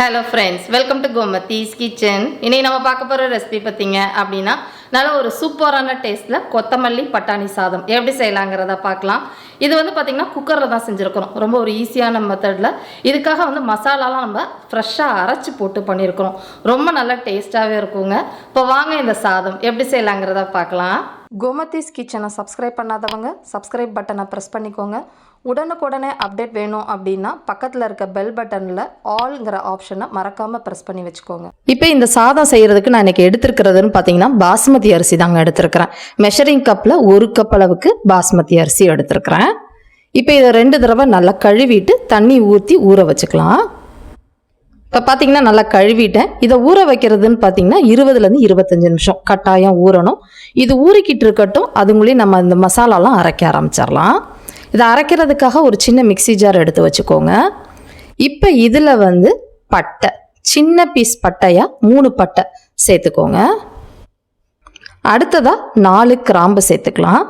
Hello friends welcome to Gomathi's kitchen இன்னைக்கு நம்ம பார்க்க போகிற ரெசிபி பார்த்தீங்க அப்படின்னா நல்ல ஒரு சூப்பரான டேஸ்ட்டில் கொத்தமல்லி பட்டாணி சாதம். எப்படி செய்யலாங்கிறத பார்க்கலாம். இது வந்து பார்த்திங்கன்னா குக்கரில் தான் செஞ்சுருக்கிறோம். ரொம்ப ஒரு ஈஸியான மெத்தடில் இதுக்காக வந்து மசாலாலாம் நம்ம ஃப்ரெஷ்ஷாக அரைச்சி போட்டு பண்ணியிருக்கிறோம் ரொம்ப நல்லா டேஸ்ட்டாகவே இருக்குங்க. இப்போ வாங்க இந்த சாதம். எப்படி செய்யலாங்கிறத பார்க்கலாம். கோமதிஸ் கிச்சனை சப்ஸ்கிரைப் பண்ணாதவங்க சப்ஸ்கிரைப் பட்டனை ப்ரெஸ் பண்ணிக்கோங்க. உடனுக்குடனே அப்டேட் வேணும் அப்படின்னா பக்கத்தில் இருக்க பெல் பட்டனில் ஆல்ங்கிற ஆப்ஷனை மறக்காமல் ப்ரெஸ் பண்ணி வச்சுக்கோங்க. இப்போ இந்த சாதம் செய்கிறதுக்கு நான் இன்றைக்கி எடுத்துருக்கிறதுன்னு பார்த்தீங்கன்னா பாஸ்மதி அரிசி தாங்க எடுத்திருக்கிறேன். மெஷரிங் கப்பில் ஒரு கப் அளவுக்கு பாஸ்மதி அரிசி எடுத்துருக்கிறேன். இப்போ இதை ரெண்டு தடவை நல்லா கழுவிட்டு தண்ணி ஊற்றி ஊற வச்சுக்கலாம். இப்போ பார்த்தீங்கன்னா நல்லா கழுவிட்டேன். இதை ஊற வைக்கிறதுன்னு பார்த்தீங்கன்னா இருபதுலேருந்து இருபத்தஞ்சு நிமிஷம். கட்டாயம் ஊறணும். இது ஊறிக்கிட்டு இருக்கட்டும். அதுங்களையும் நம்ம இந்த மசாலாலாம் அரைக்க ஆரம்பிச்சிடலாம். இதை அரைக்கிறதுக்காக ஒரு சின்ன மிக்ஸி ஜார் எடுத்து வச்சுக்கோங்க. இப்போ இதில் வந்து பட்டை. சின்ன பீஸ் பட்டையாக மூணு பட்டை சேர்த்துக்கோங்க. அடுத்ததாக நாலு கிராம்பு சேர்த்துக்கலாம்.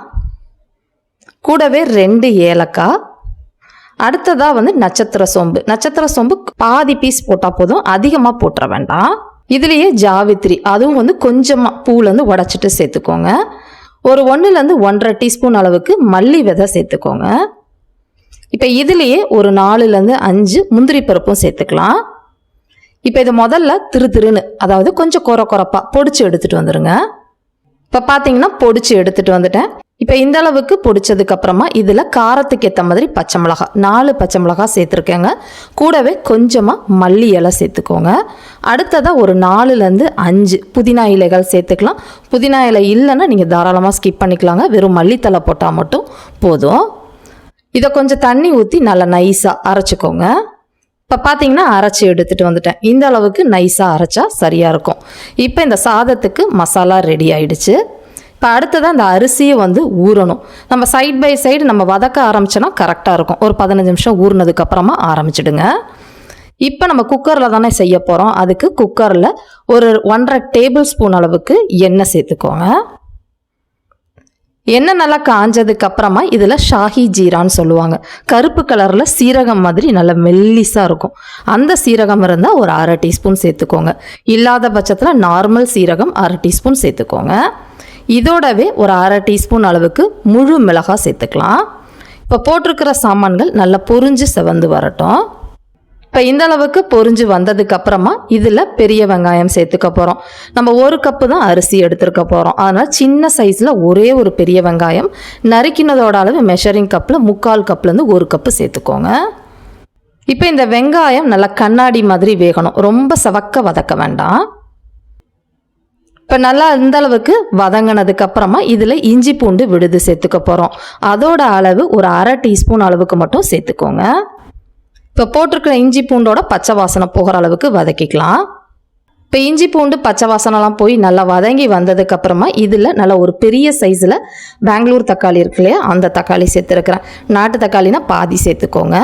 கூடவே ரெண்டு ஏலக்காய் அடுத்ததாக வந்து நட்சத்திர சோம்பு. நட்சத்திர சோம்பு பாதி பீஸ் போட்டால் போதும் அதிகமாக போட்டுற வேண்டாம். இதுலேயே ஜாவித்ரி அதுவும் வந்து கொஞ்சமாக பூலேருந்து உடச்சிட்டு சேர்த்துக்கோங்க. ஒரு ஒன்றுலேருந்து ஒன்றரை டீஸ்பூன் அளவுக்கு மல்லி விதை சேர்த்துக்கோங்க. இப்போ இதுலேயே ஒரு நாலுலேருந்து அஞ்சு முந்திரி பருப்பும் சேர்த்துக்கலாம். இப்போ இதை முதல்ல திரு திருன்னு அதாவது கொஞ்சம் குறை குறைப்பா பொடிச்சு எடுத்துகிட்டு வந்துடுங்க இப்போ பார்த்தீங்கன்னா பொடிச்சு எடுத்துகிட்டு வந்துட்டேன். இப்போ இந்த அளவுக்கு பிடிச்சதுக்கு அப்புறமா இதில் காரத்துக்கு ஏற்ற மாதிரி பச்சை மிளகாய் நாலு பச்சை மிளகாய் சேர்த்துருக்கேங்க. கூடவே கொஞ்சமாக மல்லி இலை சேர்த்துக்கோங்க. அடுத்ததாக ஒரு நாலுலேருந்து அஞ்சு புதினா இலைகள் சேர்த்துக்கலாம். புதினா இலை இல்லைன்னா நீங்கள் தாராளமாக ஸ்கிப் பண்ணிக்கலாங்க. வெறும் மல்லித்தலை போட்டால் மட்டும் போதும். இதை கொஞ்சம் தண்ணி ஊற்றி நல்லா நைஸாக அரைச்சிக்கோங்க. இப்போ பார்த்தீங்கன்னா அரைச்சி எடுத்துகிட்டு வந்துட்டேன். இந்த அளவுக்கு நைஸாக அரைச்சா சரியாக இருக்கும். இப்போ இந்த சாதத்துக்கு மசாலா ரெடி ஆயிடுச்சு. இப்போ அடுத்ததாக அந்த அரிசியை வந்து ஊறணும். நம்ம சைட் பை சைடு நம்ம வதக்க ஆரம்பிச்சோன்னா கரெக்டாக இருக்கும். ஒரு பதினஞ்சு நிமிஷம் ஊறினதுக்கப்புறமா ஆரம்பிச்சிடுங்க. இப்போ நம்ம குக்கரில் தானே செய்ய போகிறோம் அதுக்கு குக்கரில் ஒரு ஒன்றரை டேபிள் ஸ்பூன் அளவுக்கு எண்ணெய் சேர்த்துக்கோங்க. எண்ணெய் நல்லா காஞ்சதுக்கு அப்புறமா இதில் ஷாஹி ஜீரான்னு சொல்லுவாங்க. கருப்பு கலரில் சீரகம் மாதிரி நல்ல மெல்லிஸாக இருக்கும். அந்த சீரகம் இருந்தால் ஒரு அரை டீஸ்பூன் சேர்த்துக்கோங்க. இல்லாத பட்சத்தில் நார்மல் சீரகம் அரை டீஸ்பூன் சேர்த்துக்கோங்க. இதோடவே ஒரு அரை டீஸ்பூன் அளவுக்கு முழு மிளகாய் சேர்த்துக்கலாம். இப்போ போட்டிருக்கிற சாமான்கள் நல்லா பொறிஞ்சு செவந்து வரட்டும். இப்போ இந்த அளவுக்கு பொரிஞ்சு வந்ததுக்கு அப்புறமா இதில் பெரிய வெங்காயம் சேர்த்துக்க போகிறோம் நம்ம ஒரு கப்பு தான் அரிசி எடுத்துருக்க போகிறோம் அதனால் சின்ன சைஸில் ஒரே ஒரு பெரிய வெங்காயம் நறுக்கினதோட அளவு மெஷரிங் கப்பில் முக்கால் கப்லேருந்து ஒரு கப்பு சேர்த்துக்கோங்க. இப்போ இந்த வெங்காயம் நல்லா கண்ணாடி மாதிரி வேகணும். ரொம்ப சவக்க வதக்க வேண்டாம். இப்போ நல்லா இந்த அளவுக்கு வதங்கினதுக்கு அப்புறமா இதில் இஞ்சி பூண்டு விடுது சேர்த்துக்க போகிறோம் அதோட அளவு ஒரு அரை டீஸ்பூன் அளவுக்கு மட்டும் சேர்த்துக்கோங்க. இப்போ போட்டிருக்கிற இஞ்சி பூண்டோட பச்சை வாசனை போகிற அளவுக்கு வதக்கிக்கலாம். இப்போ இஞ்சி பூண்டு பச்சை வாசனைலாம் போய் நல்லா வதங்கி வந்ததுக்கு அப்புறமா இதில் நல்லா ஒரு பெரிய சைஸில் பெங்களூர் தக்காளி இருக்கு இல்லையா அந்த தக்காளி சேர்த்துருக்குறேன். நாட்டு தக்காளினா பாதி சேர்த்துக்கோங்க.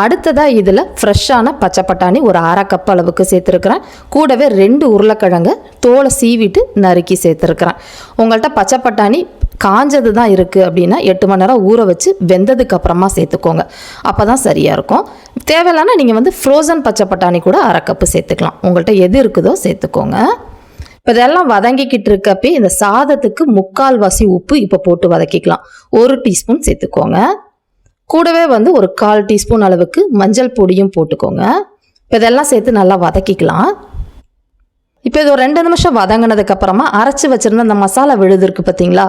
அடுத்ததாக இதில் ஃப்ரெஷ்ஷான பச்சை பட்டாணி ஒரு அரை கப் அளவுக்கு சேர்த்துருக்குறேன். கூடவே ரெண்டு உருளைக்கிழங்கு தோலை சீவிட்டு நறுக்கி சேர்த்துருக்குறேன். உங்கள்கிட்ட பச்சை பட்டாணி காஞ்சது தான் இருக்குது அப்படின்னா எட்டு மணி நேரம் ஊற வச்சு வெந்ததுக்கு அப்புறமா சேர்த்துக்கோங்க. அப்போ தான் சரியாக இருக்கும். தேவையில்லாமல் நீங்கள் வந்து ஃப்ரோசன் பச்சை பட்டாணி கூட அரை கப்பு சேர்த்துக்கலாம். உங்கள்கிட்ட எது இருக்குதோ சேர்த்துக்கோங்க. இப்போ இதெல்லாம் வதங்கிக்கிட்டு இருக்கப்பே இந்த சாதத்துக்கு முக்கால் வாசி உப்பு இப்போ போட்டு வதக்கிக்கலாம். ஒரு டீஸ்பூன் சேர்த்துக்கோங்க. கூடவே வந்து ஒரு கால் டீஸ்பூன் அளவுக்கு மஞ்சள் பொடியும் போட்டுக்கோங்க. இப்போ இதெல்லாம் சேர்த்து நல்லா வதக்கிக்கலாம். இப்போ இது ஒரு ரெண்டு நிமிஷம் வதங்கினதுக்கப்புறமா அரைச்சி வச்சுருந்த அந்த மசாலா விழுதுருக்கு பார்த்தீங்களா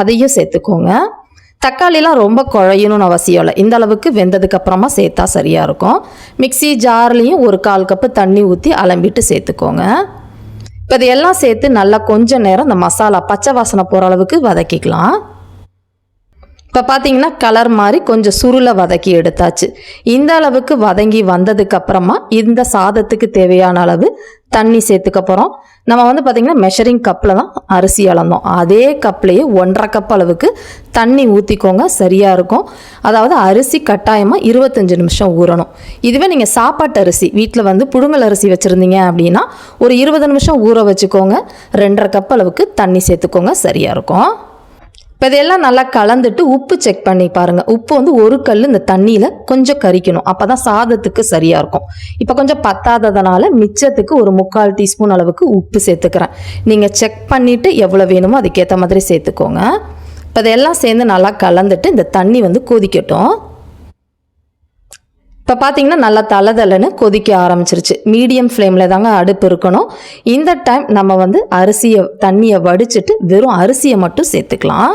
அதையும் சேர்த்துக்கோங்க. தக்காளிலாம் ரொம்ப குழையணும்னு அவசியம் இல்லை. இந்த அளவுக்கு வெந்ததுக்கப்புறமா சேர்த்தா சரியாக இருக்கும். மிக்ஸி ஜார்லேயும் ஒரு கால் கப்பு தண்ணி ஊற்றி அலம்பிட்டு சேர்த்துக்கோங்க. இப்போ இதையெல்லாம் சேர்த்து நல்லா கொஞ்சம் நேரம் இந்த மசாலா பச்சை வாசனை போகிற அளவுக்கு வதக்கிக்கலாம். இப்போ பார்த்தீங்கன்னா கலர் மாதிரி கொஞ்சம் சுருளை வதக்கி எடுத்தாச்சு. இந்த அளவுக்கு வதங்கி வந்ததுக்கு அப்புறமா இந்த சாதத்துக்கு தேவையான அளவு தண்ணி சேர்த்துக்க போகிறோம் நம்ம வந்து பார்த்திங்கன்னா மெஷரிங் கப்பில் தான் அரிசி அளந்தோம். அதே கப்லேயே ஒன்றரை கப் அளவுக்கு தண்ணி ஊற்றிக்கோங்க சரியாக இருக்கும். அதாவது அரிசி கட்டாயமாக இருபத்தஞ்சி நிமிஷம் ஊறணும். இதுவே நீங்கள் சாப்பாட்டு அரிசி வீட்டில் வந்து புழுங்கல் அரிசி வச்சுருந்தீங்க அப்படின்னா ஒரு இருபது நிமிஷம் ஊற வச்சுக்கோங்க. ரெண்டரை கப் அளவுக்கு தண்ணி சேர்த்துக்கோங்க சரியாக இருக்கும். இப்போ இதெல்லாம் நல்லா கலந்துட்டு உப்பு செக் பண்ணி பாருங்கள் உப்பு வந்து ஒரு கல் இந்த தண்ணியில் கொஞ்சம் கரிக்கணும். அப்போ தான் சாதத்துக்கு சரியாக இருக்கும். இப்போ கொஞ்சம் பத்தாததுனால மிச்சத்துக்கு ஒரு முக்கால் டீஸ்பூன் அளவுக்கு உப்பு சேர்த்துக்கிறேன். நீங்கள் செக் பண்ணிவிட்டு எவ்வளோ வேணுமோ அதுக்கேற்ற மாதிரி சேர்த்துக்கோங்க. இப்போ இதெல்லாம் சேர்ந்து நல்லா கலந்துட்டு இந்த தண்ணி வந்து கொதிக்கட்டும். இப்போ பார்த்தீங்கன்னா நல்லா தளதளன்னு கொதிக்க ஆரம்பிச்சிருச்சு. மீடியம் ஃப்ளேமில் தாங்க அடுப்பு இருக்கணும். இந்த டைம் நம்ம வந்து அரிசியை தண்ணியை வடிச்சிட்டு வெறும் அரிசியை மட்டும் சேர்த்துக்கலாம்.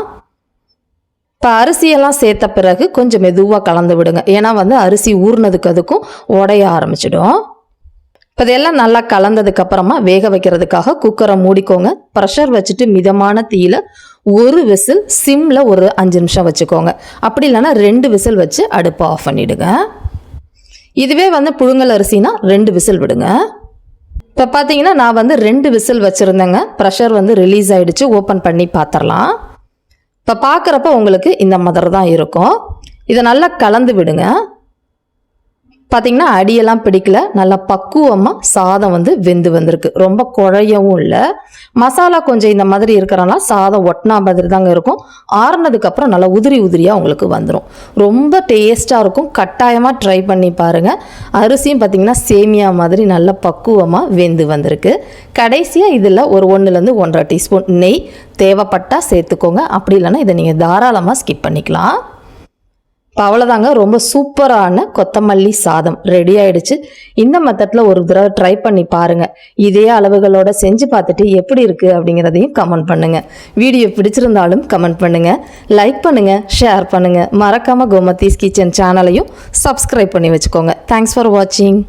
இப்போ அரிசியெல்லாம் சேர்த்த பிறகு கொஞ்சம் மெதுவாக கலந்து விடுங்க. ஏன்னா வந்து அரிசி ஊறினதுக்கு அதுக்கும் உடைய ஆரம்பிச்சிடும். இப்போ இதெல்லாம் நல்லா கலந்ததுக்கு அப்புறமா வேக வைக்கிறதுக்காக குக்கரை மூடிக்கோங்க. ப்ரெஷர் வச்சுட்டு மிதமான தீயில ஒரு விசில் சிம்மில் ஒரு அஞ்சு நிமிஷம் வச்சுக்கோங்க. அப்படி இல்லைன்னா ரெண்டு விசில் வச்சு அடுப்பை ஆஃப் பண்ணிவிடுங்க இதுவே வந்து புழுங்கல் அரிசினா ரெண்டு விசில் விடுங்க. இப்போ பார்த்தீங்கன்னா நான் வந்து ரெண்டு விசில் வச்சுருந்தேங்க. ப்ரெஷர் வந்து ரிலீஸ் ஆகிடுச்சு ஓப்பன் பண்ணி பார்த்துடலாம் இப்போ பார்க்குறப்ப உங்களுக்கு இந்த மாதிரி தான் இருக்கும். இதை நல்லா கலந்து விடுங்க. பார்த்தீங்கன்னா அடியெல்லாம் பிடிக்கல. நல்லா பக்குவமாக சாதம் வந்து வெந்து வந்திருக்கு. ரொம்ப குழையவும் இல்லை. மசாலா கொஞ்சம் இந்த மாதிரி இருக்கிறனால சாதம் ஒட்டினா மாதிரி தாங்க இருக்கும். ஆறுனதுக்கப்புறம் நல்லா உதிரி உதிரியாக உங்களுக்கு வந்துடும் ரொம்ப டேஸ்ட்டாக இருக்கும். கட்டாயமாக ட்ரை பண்ணி பாருங்கள் அரிசியும் பார்த்தீங்கன்னா சேமியா மாதிரி நல்ல பக்குவமாக வெந்து வந்திருக்கு. கடைசியாக இதில் ஒரு ஒன்றுலேருந்து ஒன்றரை டீஸ்பூன் நெய் தேவைப்பட்டால் சேர்த்துக்கோங்க. அப்படி இல்லைன்னா இதை நீங்கள் தாராளமாக ஸ்கிப் பண்ணிக்கலாம். அவ்வளோதாங்க ரொம்ப சூப்பரான கொத்தமல்லி சாதம் ரெடி ஆயிடுச்சு. இந்த மெத்தடில் ஒரு தடவை ட்ரை பண்ணி பாருங்க. இதே அளவுகளோட செஞ்சு பார்த்துட்டு எப்படி இருக்கு அப்படிங்கிறதையும் கமெண்ட் பண்ணுங்க. வீடியோ பிடிச்சிருந்தாலும் கமெண்ட் பண்ணுங்க. லைக் பண்ணுங்க ஷேர் பண்ணுங்க. மறக்காம கோமத்தீஸ் கிச்சன் சேனலையும் சப்ஸ்கிரைப் பண்ணி வச்சுக்கோங்க. தேங்க்ஸ் ஃபார் வாட்சிங்